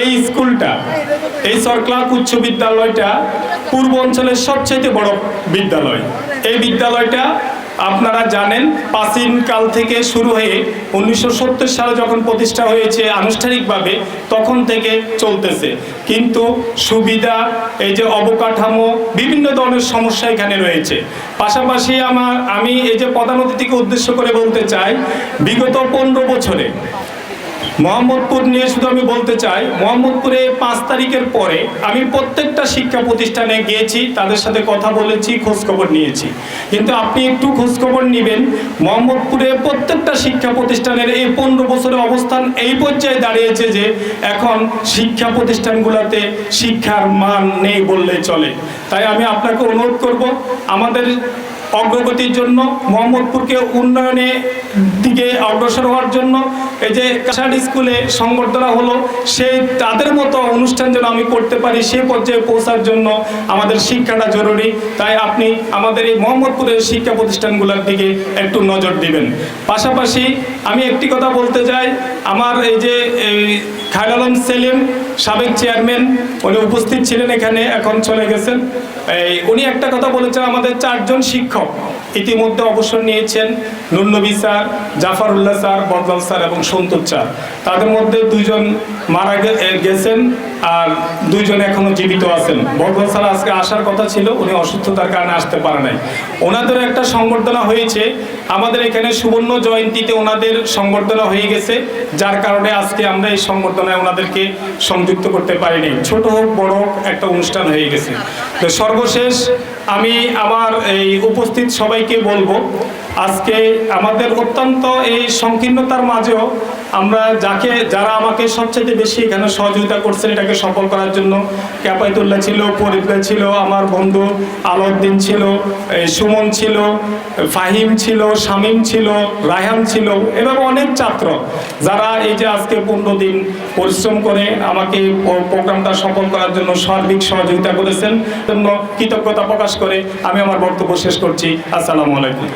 এই স্কুলটা, এই সরক্লাক উচ্চ বিদ্যালয়টা পূর্ব অঞ্চলের সবচেয়ে বড় বিদ্যালয়। এই বিদ্যালয়টা আপনারা জানেন, প্রাচীন কাল থেকে শুরু হয়ে উনিশশো সত্তর সালে যখন প্রতিষ্ঠা হয়েছে আনুষ্ঠানিকভাবে, তখন থেকে চলতেছে। কিন্তু সুবিধা, এই যে অবকাঠামো, বিভিন্ন ধরনের সমস্যা এখানে রয়েছে। পাশাপাশি আমার, আমি এই যে প্রধান অতিথিকে উদ্দেশ্য করে বলতে চাই, বিগত পনেরো বছরে মোহাম্মদপুর নিয়ে শুধু আমি বলতে চাই, মোহাম্মদপুরে পাঁচ তারিখের পরে আমি প্রত্যেকটা শিক্ষা প্রতিষ্ঠানে গিয়েছি, তাদের সাথে কথা বলেছি, খোঁজখবর নিয়েছি। কিন্তু আপনি একটু খোঁজখবর নেবেন, মোহাম্মদপুরে প্রত্যেকটা শিক্ষা প্রতিষ্ঠানের এই পনেরো বছরের অবস্থান এই পর্যায়ে দাঁড়িয়েছে যে এখন শিক্ষা প্রতিষ্ঠানগুলোতে শিক্ষার মান নেই বললে চলে। তাই আমি আপনাকে অনুরোধ করব, আমাদের অগ্রগতির জন্য, মোহাম্মদপুরকে উন্নয়নে দিকে অগ্রসর হওয়ার জন্য, এই যে কাছাড়ি স্কুলে সংবর্ধনা হলো, সে তাদের মতো অনুষ্ঠান যেন আমি করতে পারি, সে পর্যায়ে পৌঁছার জন্য আমাদের শিক্ষাটা জরুরি। তাই আপনি আমাদের এই মোহাম্মদপুরের শিক্ষা প্রতিষ্ঠানগুলোর দিকে একটু নজর দিবেন। পাশাপাশি আমি একটি কথা বলতে চাই। আমার এই যে, এই খায়র আলম সেলিম সাবেক চেয়ারম্যান, উনি উপস্থিত ছিলেন এখানে, এখন চলে গেছেন। এই উনি একটা কথা বলেছেন, আমাদের চারজন শিক্ষক ইতিমধ্যে অবসর নিয়েছেন, Nurnabi sir, Jafarullah sir, Badlal sir এবং সন্তোষ স্যার। তাদের মধ্যে দুজন মারা গেছেন। আর দুইজন এখনও জীবিত আছেন। বদলাল স্যার আজকে আসার কথা ছিল, উনি অসুস্থতার কারণে আসতে পারে নাই। ওনাদের একটা সংবর্ধনা হয়েছে। আমাদের এখানে সুবর্ণ জয়ন্তীতে ওনাদের সংবর্ধনা হয়ে গেছে, যার কারণে আজকে আমরা এই সংবর্ধনায় ওনাদেরকে সংযুক্ত করতে পারিনি। ছোট হোক, বড় হোক, একটা অনুষ্ঠান হয়ে গেছে। তো সর্বশেষ আমি আমার এই উপস্থিত সবাইকে বলব, আজকে আমাদের অত্যন্ত এই সংকীর্ণতার মাঝেও আমরা যাকে, যারা আমাকে সবচেয়ে বেশি এখানে সহযোগিতা করছেন, এটাকে সফল করার জন্য ক্যাপাইতুল্লাহ ছিল, পরিবরা ছিল, আমার বন্ধু আলাউদ্দিন ছিল সুমন ছিল, ফাহিম ছিল, শামীম ছিল, রায়হান ছিল, এভাবে অনেক ছাত্র যারা এই যে আজকে পনেরো দিন পরিশ্রম করে আমাকে প্রোগ্রামটা সফল করার জন্য সার্বিক সহযোগিতা করেছেন। জন্য কৃতজ্ঞতা প্রকাশ করে আমি আমার বক্তব্য শেষ করছি। আসসালামু আলাইকুম।